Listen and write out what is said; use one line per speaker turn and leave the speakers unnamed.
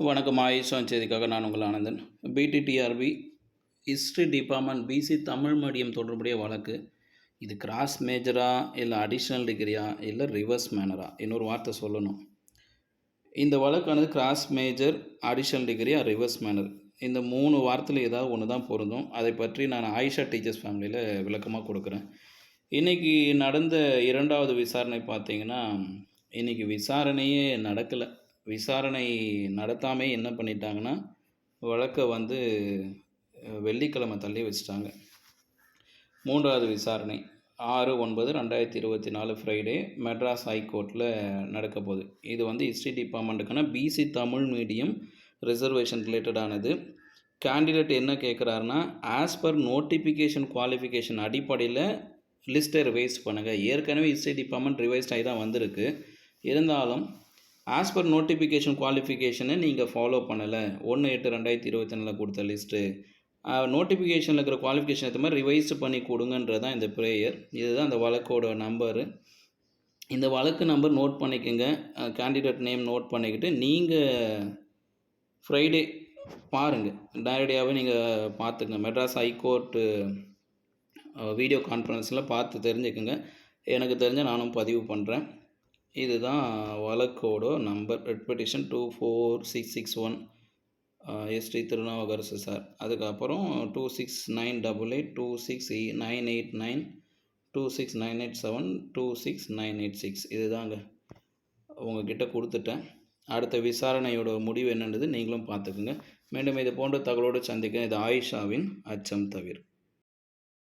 வணக்கம் ஆயுஷம் செய்திக்காக நான் உங்கள் Anandan. BT TRB history department BC Tamil medium தொடர்புடைய வழக்கு. இது கிராஸ் மேஜரா இல்லை அடிஷ்னல் டிகிரியா இல்லை ரிவர்ஸ் மேனரா இன்னொரு வார்த்தை சொல்லணும். இந்த வழக்கானது கிராஸ் மேஜர் அடிஷ்னல் டிகிரியா ரிவர்ஸ் மேனர் இந்த மூணு வாரத்தில் ஏதாவது ஒன்று தான் பொருந்தும். அதை பற்றி நான் ஆயிஷா டீச்சர்ஸ் ஃபேமிலியில் விளக்கமாக கொடுக்குறேன். இன்றைக்கி நடந்த இரண்டாவது விசாரணை பார்த்திங்கன்னா இன்றைக்கி விசாரணையே நடக்கலை. விசாரணை நடத்தாமே என்ன பண்ணிட்டாங்கன்னா வழக்கை வந்து வெள்ளிக்கிழமை தள்ளி வச்சுட்டாங்க. மூன்றாவது விசாரணை ஆறு ஒன்பது ரெண்டாயிரத்தி இருபத்தி நாலு ஃப்ரைடே மெட்ராஸ் ஹைகோர்ட்டில் நடக்க போகுது. இது வந்து ஹிஸ்ட்ரி டிபார்ட்மெண்ட்டுக்கான பிசி தமிழ் மீடியம் ரிசர்வேஷன் ரிலேட்டடானது கேண்டிடேட் என்ன கேட்குறாருன்னா ஆஸ் பர் நோட்டிஃபிகேஷன் குவாலிஃபிகேஷன் அடிப்படையில் லிஸ்ட்டை ரிவைஸ் பண்ணுங்கள் ஏற்கனவே ஹிஸ்ட்ரி டிபார்ட்மெண்ட் ரிவைஸ்ட் ஆகி தான் வந்திருக்கு. இருந்தாலும் ஆஸ் பர் நோட்டிஃபிகேஷன் குவாலிஃபிகேஷனை நீங்கள் ஃபாலோ பண்ணலை. ஒன்று எட்டு ரெண்டாயிரத்தி இருபத்தி நாலில் கொடுத்த லிஸ்ட்டு நோட்டிஃபிகேஷனில் இருக்கிற குவாலிஃபிகேஷன் ஏற்ற மாதிரி ரிவைஸ் பண்ணி கொடுங்கன்றது தான் இந்த ப்ரேயர் இதுதான் அந்த வழக்கோட நம்பரு இந்த வழக்கு நம்பர் நோட் பண்ணிக்கோங்க. கேண்டிடேட் நேம் நோட் பண்ணிக்கிட்டு நீங்கள் ஃப்ரைடே பாருங்கள் நேரடியாகவே நீங்கள் பார்த்துங்க மெட்ராஸ் ஹைகோர்ட்டு வீடியோ கான்ஃபரன்ஸில் பார்த்து தெரிஞ்சுக்குங்க. எனக்கு தெரிஞ்ச நானும் பதிவு பண்ணுறேன் இதுதான் வழக்கோட number writ petition two four six six one ST Thirunavukkarasu sir. அதுக்கப்புறம் two six nine double eight two six nine eight nine two six nine eight seven two six nine eight six இதுதாங்க. உங்ககிட்ட கொடுத்துட்டேன். அடுத்த விசாரணையோட முடிவு என்னன்றது நீங்களும் பார்த்துக்குங்க. மீண்டும் இது போன்ற தகவலோடு சந்திக்க இது ஆயிஷாவின் அச்சம் தவிர.